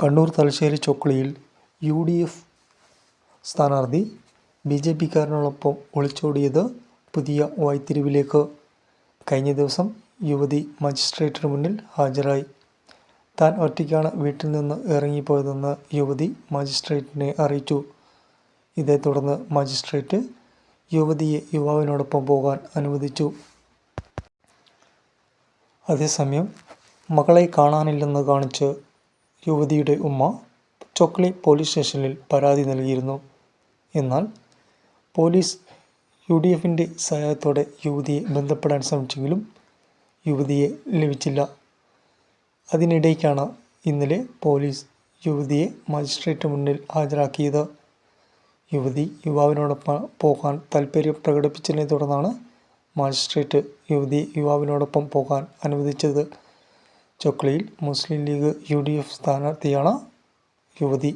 കണ്ണൂർ തലശ്ശേരി ചൊക്ലിയിൽ U D F സ്ഥാനാർത്ഥി B J പിക്കാരനോടൊപ്പം ഒളിച്ചോടിയത് പുതിയ വൈത്തിരിവിലേക്ക് കഴിഞ്ഞ ദിവസം യുവതി മജിസ്ട്രേറ്റിന് മുന്നിൽ ഹാജരായി. താൻ ഒറ്റയ്ക്കാണ് വീട്ടിൽ നിന്ന് ഇറങ്ങിപ്പോയതെന്ന് യുവതി മജിസ്ട്രേറ്റിനെ അറിയിച്ചു. ഇതേ തുടർന്ന് മജിസ്ട്രേറ്റ് യുവതിയെ യുവാവിനോടൊപ്പം പോകാൻ അനുവദിച്ചു. അതേസമയം മകളെ കാണാനില്ലെന്ന് കാണിച്ച് യുവതിയുടെ ഉമ്മ ചൊക്ലി പോലീസ് സ്റ്റേഷനിൽ പരാതി നൽകിയിരുന്നു. എന്നാൽ പോലീസ് യു ഡി എഫിന്റെ സഹായത്തോടെ യുവതിയെ ബന്ധപ്പെടാൻ ശ്രമിച്ചെങ്കിലും യുവതിയെ ലഭിച്ചില്ല. അതിനിടയ്ക്കാണ് ഇന്നലെ പോലീസ് യുവതിയെ മജിസ്ട്രേറ്റ് മുന്നിൽ ഹാജരാക്കിയത്. യുവതി യുവാവിനോടൊപ്പം പോകാൻ താൽപ്പര്യം പ്രകടിപ്പിച്ചതിനെ തുടർന്നാണ് മജിസ്ട്രേറ്റ് യുവതി യുവാവിനോടൊപ്പം പോകാൻ അനുവദിച്ചത്. ചൊക്ലിയിൽ Muslim League U D F സ്ഥാനാർത്ഥിയാണ് യുവതി.